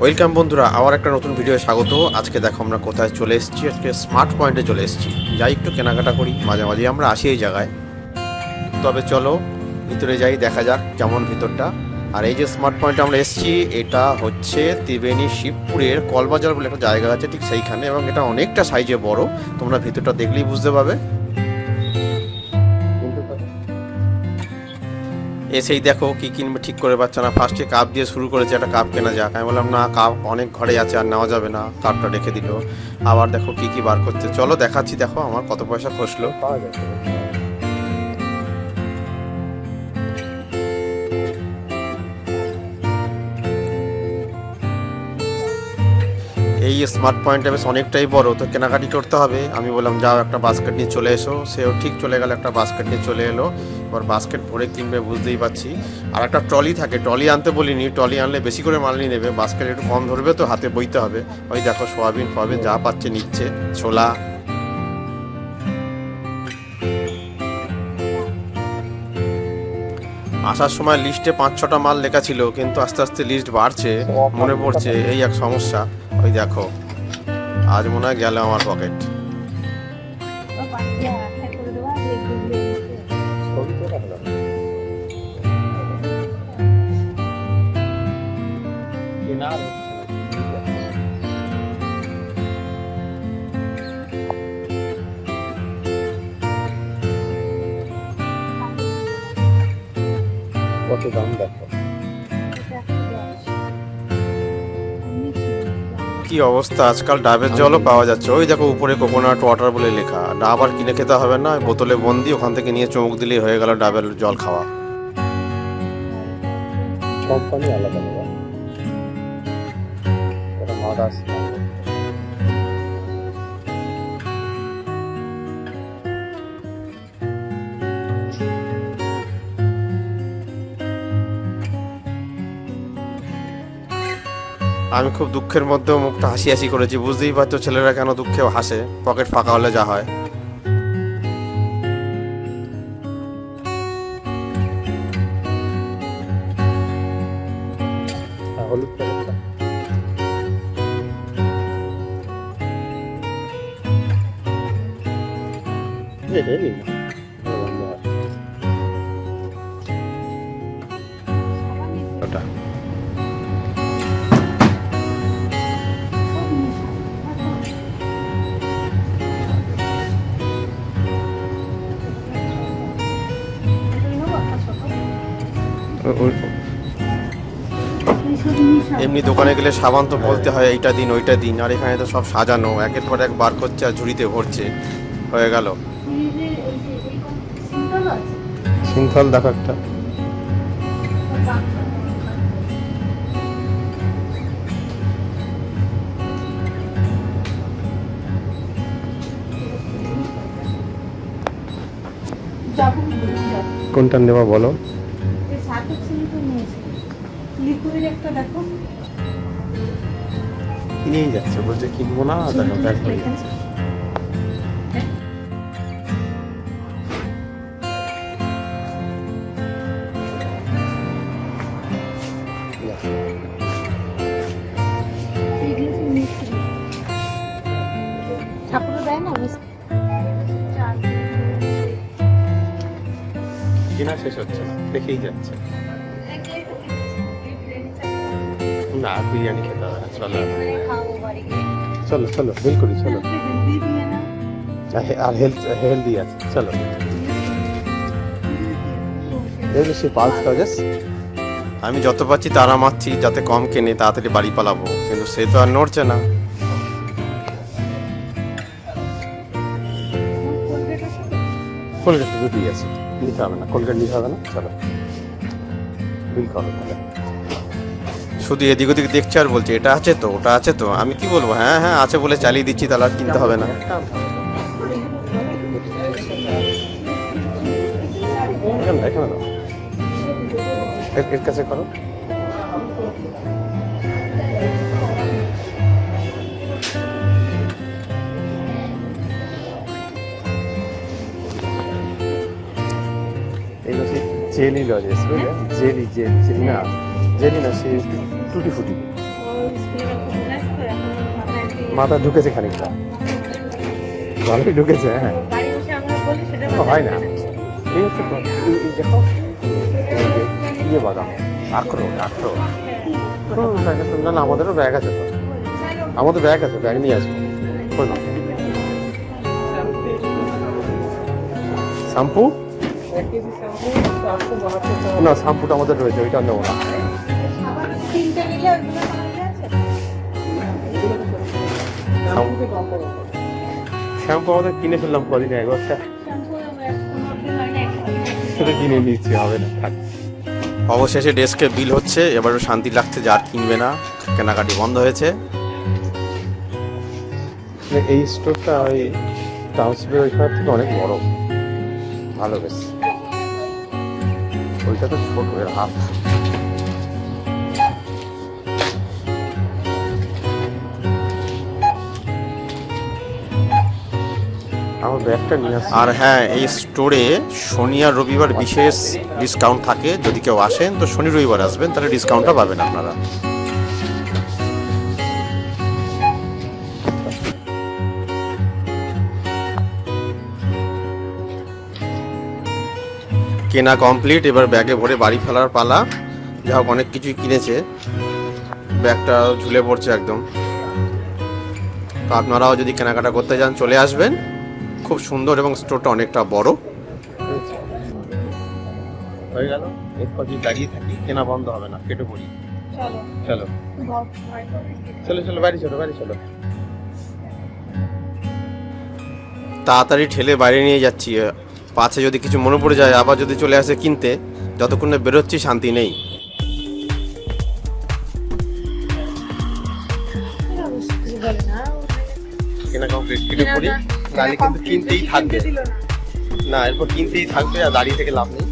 Welcome বন্ধুরা, আবার একটা নতুন ভিডিও স্বাগত। আজকে দেখো আমরা কোথায় চলে এসেছি, আজকে স্মার্ট পয়েন্টে চলে এসেছি। যাই একটু কেনাকাটা করি, মাঝে মাঝে আমরা আসি এই জায়গায়। তবে চলো, ভিতরে যাই, দেখা যাক কেমন ভিতরটা। আর এই যে স্মার্ট পয়েন্টে আমরা এসেছি, এটা হচ্ছে ত্রিবেণী শিবপুরের কলবাজার বলে একটা জায়গা আছে ঠিক সেইখানে, এবং এটা অনেকটা সাইজে বড়। তোমরা ভিতরটা দেখলেই বুঝতে পারবে। এসেই দেখো কি কিনবে, ঠিক করে পাচ্ছে না। ফার্স্টে কাপ দিয়ে শুরু করেছে, একটা কাপ কেনা যাক। আমি বললাম, না কাপ অনেক ঘরে আছে, আর নেওয়া যাবে না। কাপটা রেখে দিল। আবার দেখো কি কি বার করছে। চলো দেখাচ্ছি, দেখো আমার কত পয়সা খসলো। পাওয়া যাচ্ছে। এই স্মার্ট পয়েন্টটা বেশ অনেকটাই বড়, তো কেনাকাটি করতে হবে। আমি বললাম, যাও একটা বাস্কেট নিয়ে চলে এসো। সেও ঠিক চলে গেল, একটা বাস্কেট নিয়ে চলে এলো। এবার বাস্কেট পরে কিনবে, বুঝতেই পারছি। আর একটা ট্রলি থাকে ট্রলি আনতে বলিনি ট্রলি আনলে বেশি করে মাল নিয়ে নেবে। বাস্কেট একটু কম ধরবে তো হাতে বইতে হবে। ওই দেখো, সোয়াবিন, ফোয়াবিন যা পাচ্ছে নিচ্ছে, ছোলা আসার সময় লিস্টে পাঁচ ছটা মাল লেখা ছিল কিন্তু আস্তে আস্তে লিস্ট বাড়ছে মনে পড়ছে এই এক সমস্যা। ওই দেখো আজ মনে হয় গেল আমার পকেট ছবি তো কত দাম দেখো। কি অবস্থা? আজকাল ডাবের জলও পাওয়া যাচ্ছে। ওই দেখো উপরে কোকোনাট ওয়াটার বলে লেখা। ডাব আর কিনে খেতে হবে না বোতলে বন্দি ওখান থেকে নিয়ে চমক দিলেই হয়ে গেল ডাবের জল খাওয়া। কোম্পানি আলাদা আলাদা। এটা মাদার্স আমি খুব দুঃখের মধ্যেও মুখটা হাসি হাসি করেছি। বুঝতেই পারছ ছেলেরা কেন দুঃখেও হাসে? পকেট ফাঁকা হলে যা হয়। বন্ধ হয়। ওটা। এমনি দোকানে গেলে সাবান তো বলতে হয়, এইটা দিন, ওইটা দিন। আর এখানে তো সব সাজানো, একের পর এক বার করছে আর ঝুড়িতে ভরছে। হয়ে গেল। সিনথল দেখো একটা। কোনটা নেওয়া বলো? লিকুইড একটা দেখো। কিনেই যাচ্ছে বলছে কিনবো না দেখো ব্যাগ হয়ে যাচ্ছে না কেনা শেষ হচ্ছে না দেখেই যাচ্ছে। না বিরিয়ানি খেতে হবে চলো। চলো চলো করি চলো। আর- হেলথ হেলদি আছে চলো। এগুলো সে পালস কাজেস আমি যত পাচ্ছি তারা মারছি যাতে কম কেনে তাড়াতাড়ি বাড়ি পালাবো। কিন্তু সে তো আর নড়ছে না। কলকাতা দুটি আছে নিতে হবে না। কলকাতা নিতে হবে না চলো। বিল করো তাহলে। শুধু এদিক ওদিক দেখছে আর বলছে, এটা আছে তো, ওটা আছে তো। আমি কি বলব? হ্যাঁ হ্যাঁ আছে বলে চালিয়ে দিচ্ছি, তাহলে আর কিনতে হবে না। এর- কাছে করো। Jelly jelly jelly. না। জেলি না সে টুটি ফুটি। মাথা ঢুকেছে খানিকটা। ভালোই ঢুকেছে হ্যাঁ। হয় না। ঠিক আছে দেখো। ইয়ে আখরোট ব্যাগ আছে। না না আমাদেরও ব্যাগ আছে তো। আমাদের ব্যাগ আছে ব্যাগ নিয়ে আসব। না শ্যাম্পু। না শ্যাম্পুটা আমাদের রয়েছে ওইটা নেব না। শ্যাম্পু আমাদের কিনে ফেললাম কদিন এখন সেটা কিনে নিচ্ছি হবে না অবশেষে ডেস্কে বিল হচ্ছে এবারও শান্তি লাগছে যার কিনবে না। কেনাকাটি বন্ধ হয়েছে। মানে এই স্টোরটা ওই টাউনশিপের ওইখান থেকে অনেক বড়। ভালো বেশ। ওইটা তো ছোট হাফ। আমার ব্যাগটা আর হ্যাঁ এই স্টোরে শনি আর রবিবার বিশেষ ডিসকাউন্ট থাকে। যদি কেউ আসেন, তো শনি রবিবার আসবেন, তাহলে ডিসকাউন্টটা পাবেন আপনারা। কেনা কমপ্লিট এবার ব্যাগে ভরে বাড়ি ফেলার পালা। যা হোক অনেক কিছুই কিনেছে। ব্যাগটা ঝুলে পড়ছে একদম। তো আপনারাও যদি কেনাকাটা করতে যান চলে আসবেন। খুব সুন্দর এবং স্টোরটা অনেকটা বড়। হয়ে গেল? এরপর যদি দাঁড়িয়ে থাকি কেনা বন্ধ হবে না কেটে পড়ি। চলো। চলো। চলো চলো বাড়ি চলো বাড়ি চলো। তাড়াতাড়ি ঠেলে বাইরে নিয়ে যাচ্ছি পাছে যদি কিছু মনে পড়ে যায় আবার যদি চলে আসে কিনতে যতক্ষণ না বেরোচ্ছি শান্তি নেই। কেনা পড়ি কিন্তু কিনতেই থাকবে। না। না এরপর কিনতেই থাকবে আর দাঁড়িয়ে থেকে লাভ নেই।